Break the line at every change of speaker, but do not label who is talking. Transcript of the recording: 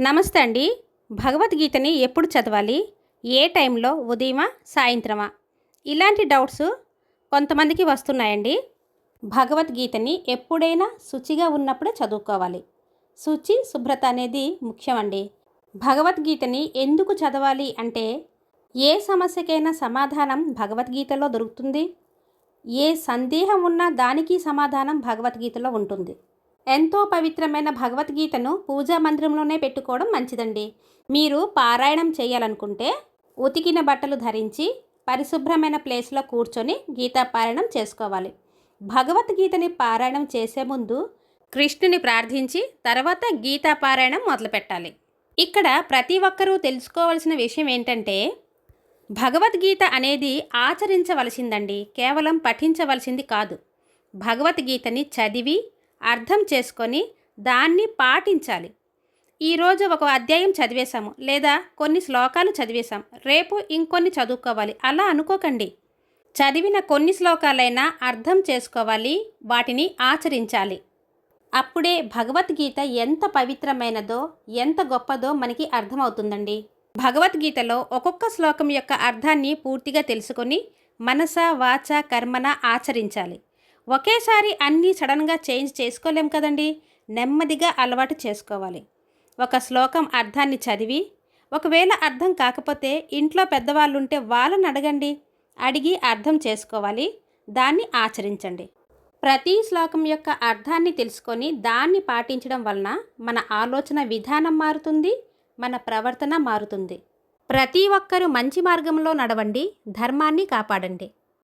నమస్తే అండి. భగవద్గీతని ఎప్పుడు చదవాలి? ఏ టైంలో? ఉదయమా? సాయంత్రమా? ఇలాంటి డౌట్స్ కొంతమందికి వస్తున్నాయండి. భగవద్గీతని ఎప్పుడైనా శుచిగా ఉన్నప్పుడే చదువుకోవాలి. శుచి శుభ్రత అనేది ముఖ్యమండి. భగవద్గీతని ఎందుకు చదవాలి అంటే ఏ సమస్యకైనా సమాధానం భగవద్గీతలో దొరుకుతుంది? ఏ సందేహం ఉన్నా దానికి సమాధానం భగవద్గీతలో ఉంటుంది. ఎంతో పవిత్రమైన భగవద్గీతను పూజా మందిరంలోనే పెట్టుకోవడం మంచిదండి. మీరు పారాయణం చేయాలనుకుంటే ఉతికిన బట్టలు ధరించి పరిశుభ్రమైన ప్లేస్లో కూర్చొని గీతా పారాయణం చేసుకోవాలి. భగవద్గీతని పారాయణం చేసే ముందు కృష్ణుని ప్రార్థించి తర్వాత గీతా పారాయణం మొదలుపెట్టాలి. ఇక్కడ ప్రతి ఒక్కరూ తెలుసుకోవాల్సిన విషయం ఏంటంటే భగవద్గీత అనేది ఆచరించవలసిందండి కేవలం పఠించవలసింది కాదు. భగవద్గీతని చదివి అర్థం చేసుకొని దాన్ని పాటించాలి. ఈరోజు ఒక అధ్యాయం చదివేశాము లేదా కొన్ని శ్లోకాలు చదివేశాం. రేపు ఇంకొన్ని చదువుకోవాలి. అలా అనుకోకండి. చదివిన కొన్ని శ్లోకాలైనా అర్థం చేసుకోవాలి వాటిని ఆచరించాలి. అప్పుడే భగవద్గీత ఎంత పవిత్రమైనదో ఎంత గొప్పదో మనకి అర్థమవుతుందండి. భగవద్గీతలో ఒక్కొక్క శ్లోకం యొక్క అర్థాన్ని పూర్తిగా తెలుసుకొని మనస వాచ కర్మన ఆచరించాలి. ఒకేసారి అన్నీ సడన్గా చేంజ్ చేసుకోలేం కదండి. నెమ్మదిగా అలవాటు చేసుకోవాలి. ఒక శ్లోకం అర్థాన్ని చదివి ఒకవేళ అర్థం కాకపోతే ఇంట్లో పెద్దవాళ్ళు ఉంటే వాళ్ళని అడగండి. అడిగి అర్థం చేసుకోవాలి. దాన్ని ఆచరించండి. ప్రతి శ్లోకం యొక్క అర్థాన్ని తెలుసుకొని దాన్ని పాటించడం వలన మన ఆలోచన విధానం మారుతుంది మన ప్రవర్తన మారుతుంది. ప్రతి ఒక్కరూ మంచి మార్గంలో నడవండి ధర్మాన్ని కాపాడండి.